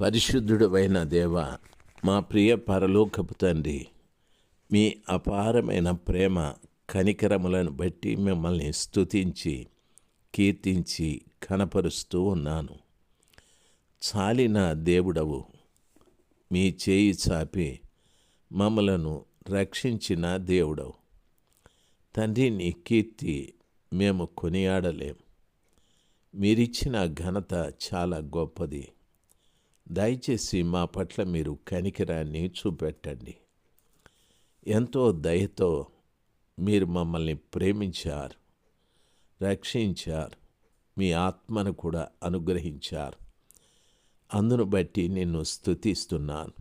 పరిశుద్ధుడైన దేవ మా ప్రియ పరలోకపు తండ్రి మీ అపారమైన ప్రేమ కనికరములను బట్టి మిమ్మల్ని స్తుతించి కీర్తించి కనపరుస్తూ ఉన్నాను. చాలిన దేవుడవు మీ చేయి చాపి మమ్మలను రక్షించిన దేవుడవు. తండ్రి నీ కీర్తి మేము కొనియాడలేం. మీరిచ్చిన ఘనత చాలా గొప్పది. దయచేసి మా పట్ల మీరు కనికరాన్ని చూపెట్టండి. ఎంతో దయతో మీరు మమ్మల్ని ప్రేమించారు రక్షించారు మీ ఆత్మను కూడా అనుగ్రహించారు. అందును బట్టి నిన్ను స్థుతిస్తున్నాను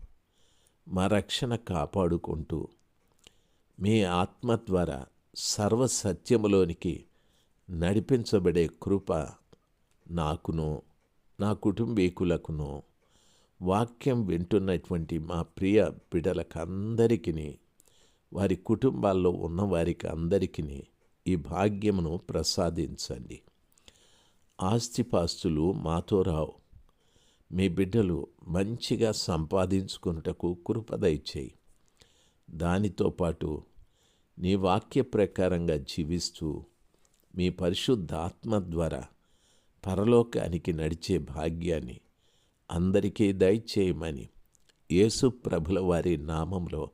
మా రక్షణ కాపాడుకుంటూ మీ ఆత్మ ద్వారా సర్వసత్యములోనికి నడిపించబడే కృప నాకును నా కుటుంబీకులకును వాక్యం వింటున్నటువంటి మా ప్రియ బిడలకందరికీ వారి కుటుంబాల్లో ఉన్న వారికి అందరికీ ఈ భాగ్యమును ప్రసాదించండి. ఆస్తిపాస్తులు మాతో రావు. మీ బిడ్డలు మంచిగా సంపాదించుకున్నటకు కృపదయచేయి దానితో పాటు నీ వాక్య ప్రకారంగా జీవిస్తూ మీ పరిశుద్ధాత్మ ద్వారా పరలోకానికి నడిచే భాగ్యాన్ని అందరికీ దయచేయమని యేసు ప్రభుల వారి నామంలో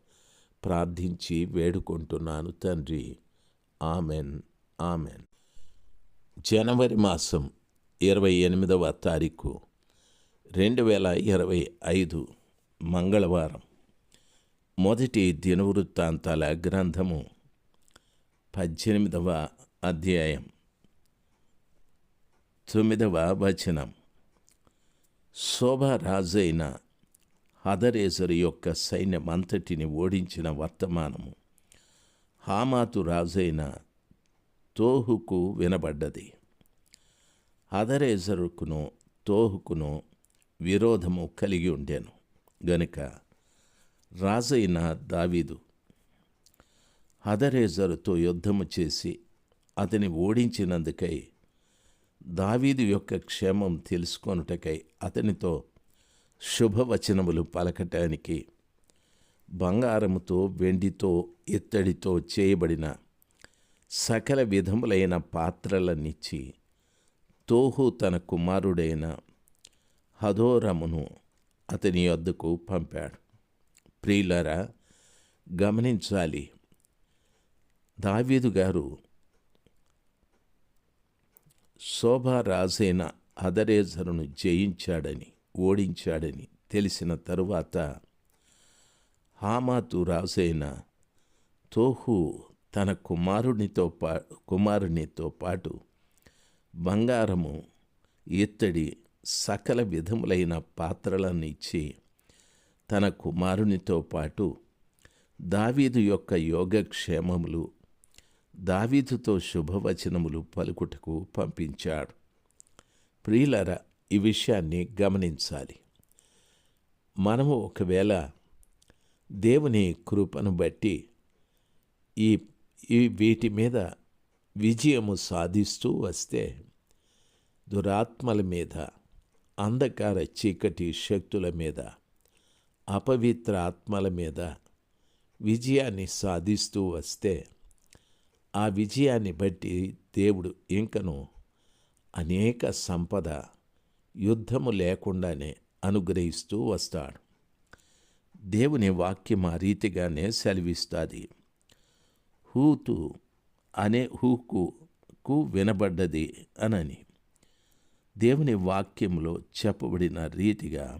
ప్రార్థించి వేడుకుంటున్నాను తండ్రి. ఆమెన్. ఆమెన్. జనవరి మాసం ఇరవై ఎనిమిదవ తారీఖు రెండు వేల ఇరవై ఐదు మంగళవారం. మొదటి దినవృత్తాంతాల గ్రంథము పద్దెనిమిదవ అధ్యాయం తొమ్మిదవ వచనం. శోభరాజైన హదరేజరు యొక్క సైన్యమంతటిని ఓడించిన వర్తమానము హామాతు రాజైన తోహుకు వినబడ్డది. హదరేజరుకును తోహుకును విరోధము కలిగి ఉండేను. గనుక రాజైన దావీదు హదరేజరుతో యుద్ధము చేసి అతని ఓడించినందుకై దావీదు యొక్క క్షేమం తెలుసుకొనుటకై అతనితో శుభవచనములు పలకటానికి బంగారముతో వెండితో ఇత్తడితో చేయబడిన సకల విధములైన పాత్రలనిచ్చి తోహు తన కుమారుడైన హదోరమును అతని వద్దకు పంపాడు. ప్రియులరా గమనించాలి. దావీదు గారు శోభారాజైన అదరేజరును జయించాడని ఓడించాడని తెలిసిన తరువాత హామాతు రాజైన తోహు తన కుమారునితో పా కుమారునితో పాటు బంగారము ఇత్తడి సకల విధములైన పాత్రలను ఇచ్చి తన కుమారునితో పాటు దావీదు యొక్క యోగక్షేమములు దావీదుతో శుభవచనములు పలుకుటకు పంపించాడు. ప్రియులర ఈ విషయాన్ని గమనించాలి. మనము ఒకవేళ దేవుని కృపను బట్టి ఈ ఈ వీటి మీద విజయము సాధిస్తూ వస్తే దురాత్మల మీద అంధకార చీకటి శక్తుల మీద అపవిత్ర ఆత్మల మీద విజయాన్ని సాధిస్తూ వస్తే ఆ విజయాన్ని బట్టి దేవుడు ఇంకను అనేక సంపద యుద్ధము లేకుండానే అనుగ్రహిస్తూ వస్తాడు. దేవుని వాక్యం ఆ రీతిగానే సెలవిస్తుంది. హూతు అనే హూకు కు వినబడ్డది అనని దేవుని వాక్యంలో చెప్పబడిన రీతిగా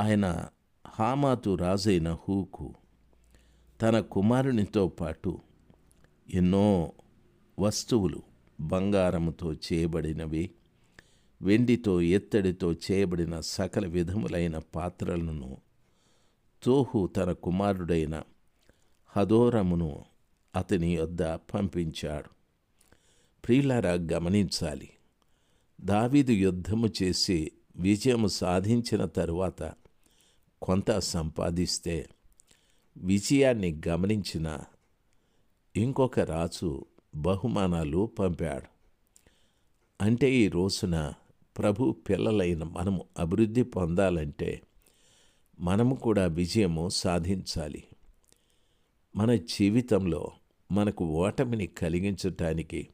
ఆయన హామాతు రాజైన హూకు తన కుమారునితో పాటు ఎన్నో వస్తువులు బంగారముతో చేయబడినవి వెండితో ఎత్తడితో చేయబడిన సకల విధములైన పాత్రలను తోహు తన కుమారుడైన హదోరమును అతని వద్ద పంపించాడు. ప్రియులారా గమనించాలి. దావీదు యుద్ధము చేసి విజయము సాధించిన తరువాత కొంత సంపాదిస్తే విజయాన్ని గమనించిన ఇంకొక రాజు బహుమానాలు పంపాడు. అంటే ఈ రోజున ప్రభు పిల్లలైన మనము అభివృద్ధి పొందాలంటే మనము కూడా విజయము సాధించాలి. మన జీవితంలో మనకు ఓటమిని కలిగించటానికి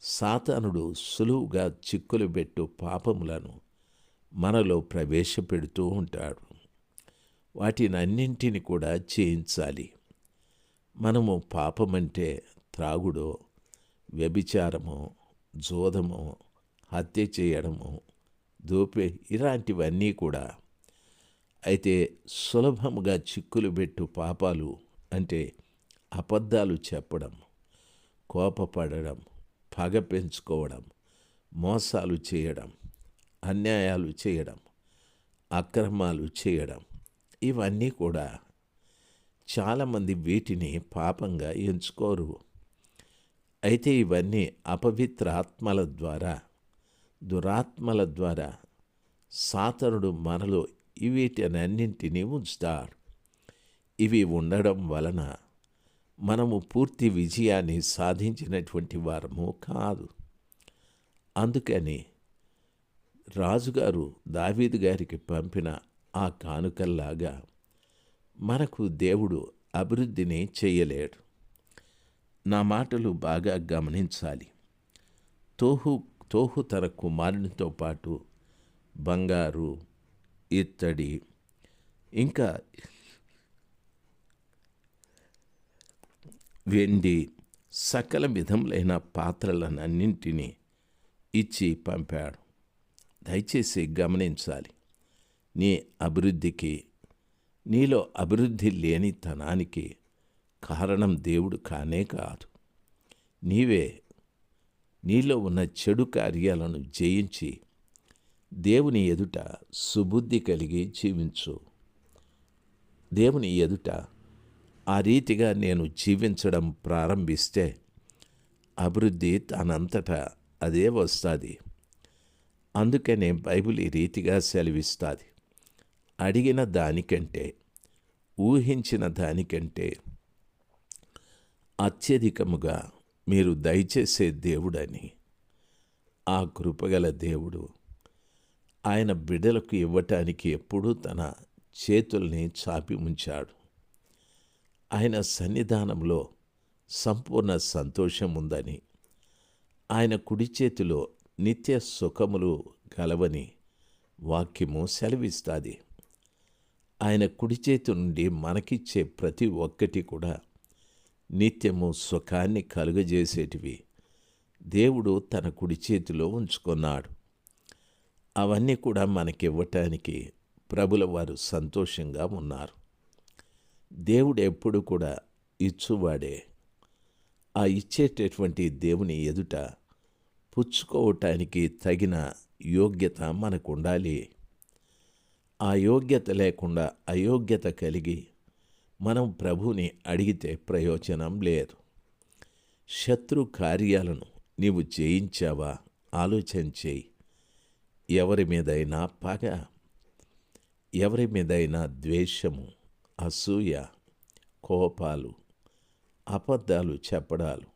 సాతానుడు సులువుగా చిక్కులు పెట్టు పాపములను మనలో ప్రవేశపెడుతూ ఉంటాడు. వాటినన్నింటిని కూడా చేయించాలి మనము పాపమంటే త్రాగుడో వ్యభిచారమో జోదమో హత్య చేయడము దోపే ఇలాంటివన్నీ కూడా. అయితే సులభముగా చిక్కులు పెట్టు పాపాలు అంటే అబద్ధాలు చెప్పడం కోపపడడం పగ పెంచుకోవడం మోసాలు చేయడం అన్యాయాలు చేయడం అక్రమాలు చేయడం ఇవన్నీ కూడా చాలామంది వీటిని పాపంగా ఎంచుకోరు. అయితే ఇవన్నీ అపవిత్ర ఆత్మల ద్వారా దురాత్మల ద్వారా సాతనుడు మనలో వీటినన్నింటినీ ఉంచుతారు ఇవి ఉండడం వలన మనము పూర్తి విజయాన్ని సాధించినటువంటి వారము కాదు. అందుకని రాజుగారు దావీదు గారికి పంపిన ఆ కానుకల్లాగా మనకు దేవుడు అభివృద్ధిని చేయలేడు. నా మాటలు బాగా గమనించాలి. తోహు తోహు తన కుమారునితో పాటు బంగారు ఇత్తడి ఇంకా వెండి సకల విధములైన పాత్రలనన్నింటినీ ఇచ్చి పంపాడు. దయచేసి గమనించాలి. నీ అభివృద్ధికి నీలో అభివృద్ధి లేనితనానికి కారణం దేవుడు కానే కాదు. నీవే నీలో ఉన్న చెడు కార్యాలను జయించి దేవుని ఎదుట సుబుద్ధి కలిగి జీవించు. దేవుని ఎదుట ఆ రీతిగా నేను జీవించడం ప్రారంభిస్తే అభివృద్ధి తనంతటా అదే వస్తుంది. అందుకనే బైబిల్ ఈ రీతిగా సెలవిస్తుంది. అడిగిన దానికంటే ఊహించిన దానికంటే అత్యధికముగా మీరు దయచేసే దేవుడని ఆ కృపగల దేవుడు ఆయన బిడ్డలకు ఇవ్వటానికి ఎప్పుడూ తన చేతుల్ని చాపి ఉంచాడు. ఆయన సన్నిధానంలో సంపూర్ణ సంతోషం ఉందని ఆయన కుడి చేతిలో నిత్య సుఖములు కలవని వాక్యము సెలవిస్తుంది. ఆయన కుడి చేతి నుండి మనకిచ్చే ప్రతి ఒక్కటి కూడా నిత్యము సుఖాన్ని కలుగజేసేటివి. దేవుడు తన కుడి చేతిలో ఉంచుకున్నాడు. అవన్నీ కూడా మనకివ్వటానికి ప్రభుల వారు సంతోషంగా ఉన్నారు. దేవుడు ఎప్పుడు కూడా ఇచ్చువాడే. ఆ ఇచ్చేటటువంటి దేవుని ఎదుట పుచ్చుకోవటానికి తగిన యోగ్యత మనకు ఉండాలి ఆ యోగ్యత లేకుండా అయోగ్యత కలిగి మనం ప్రభుని అడిగితే ప్రయోజనం లేదు. శత్రు కార్యాలను నీవు జయించావా? ఆలోచన చేయి. ఎవరి మీదైనా పగ. ఎవరి మీదైనా ద్వేషము అసూయ కోపాలు అబద్ధాలు చెప్పడాలు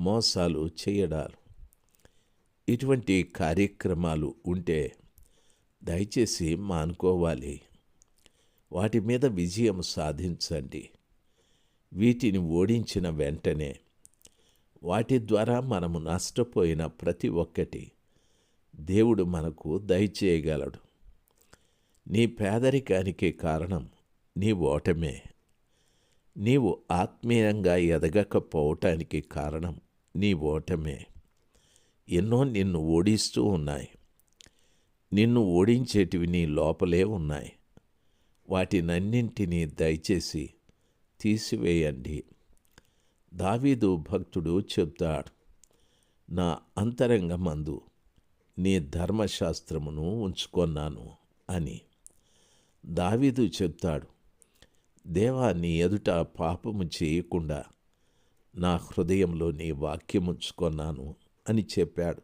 మోసాలు చేయడాలు. ఇటువంటి కార్యక్రమాలు ఉంటే దయచేసి మానుకోవాలి. వాటి మీద విజయం సాధించండి. వీటిని ఓడించిన వెంటనే వాటి ద్వారా మనము నష్టపోయిన ప్రతి ఒక్కటి దేవుడు మనకు దయచేయగలడు. నీ పేదరికానికి కారణం నీ ఓటమే. నీవు ఆత్మీయంగా ఎదగకపోవటానికి కారణం నీ ఓటమే. ఎన్నో నిన్ను ఓడిస్తూ ఉన్నాయి. నిన్ను ఓడించేటివి నీ లోపలే ఉన్నాయి. వాటినన్నింటినీ దయచేసి తీసివేయండి. దావీదు భక్తుడు చెప్తాడు నా అంతరంగమందు నీ ధర్మశాస్త్రమును ఉంచుకొన్నాను అని. దావీదు చెప్తాడు దేవా నీ ఎదుట పాపము చేయకుండా నా హృదయంలో నీ వాక్యముంచుకొన్నాను అని చెప్పాడు.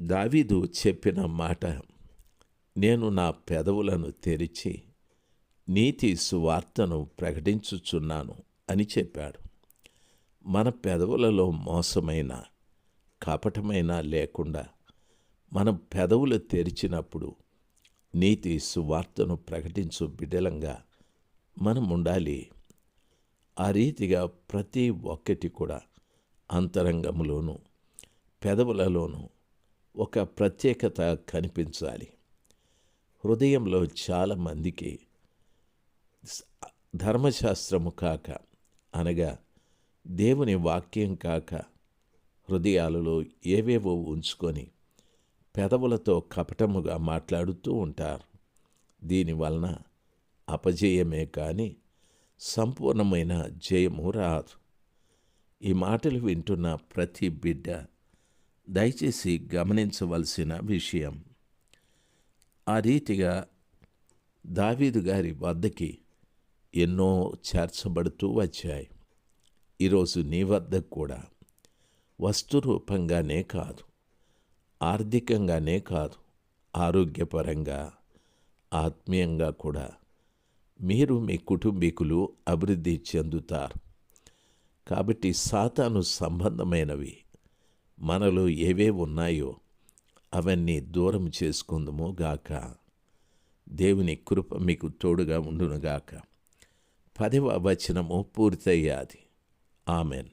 దావీదు చెప్పిన మాట నేను నా పెదవులను తెరిచి నీతి సువార్తను ప్రకటించుచున్నాను అని చెప్పాడు. మన పెదవులలో మోసమైన కపటమైన లేకుండా మనం పెదవులు తెరిచినప్పుడు నీతి సువార్తను ప్రకటించు బిడ్డలంగా మనం ఉండాలి. ఆ రీతిగా ప్రతి ఒక్కటి కూడా అంతరంగంలోనూ పెదవులలోనూ ఒక ప్రత్యేకత కనిపించాలి. హృదయంలో చాలామందికి ధర్మశాస్త్రము కాక అనగా దేవుని వాక్యం కాక హృదయాలలో ఏవేవో ఉంచుకొని పెదవులతో కపటముగా మాట్లాడుతూ ఉంటారు. దీనివలన అపజయమే కానీ సంపూర్ణమైన జయము రాదు. ఈ మాటలు వింటున్న ప్రతి బిడ్డ దయచేసి గమనించవలసిన విషయం. ఆ రీతిగా దావీదు గారి వద్దకి ఎన్నో చేర్చబడుతూ వచ్చాయి. ఈరోజు నీ వద్దకు కూడా వస్తు రూపంగానే కాదు ఆర్థికంగానే కాదు ఆరోగ్యపరంగా ఆత్మీయంగా కూడా మీరు మీ కుటుంబీకులు అభివృద్ధి చెందుతారు. కాబట్టి సాతాను సంబంధమైనవి మనలో ఏవే ఉన్నాయో అవన్నీ దూరం చేసుకుందమో గాక. దేవుని కృప మీకు తోడుగా ఉండునుగాక పదవ వచనము పూర్తయ్యాది. ఆమెన్.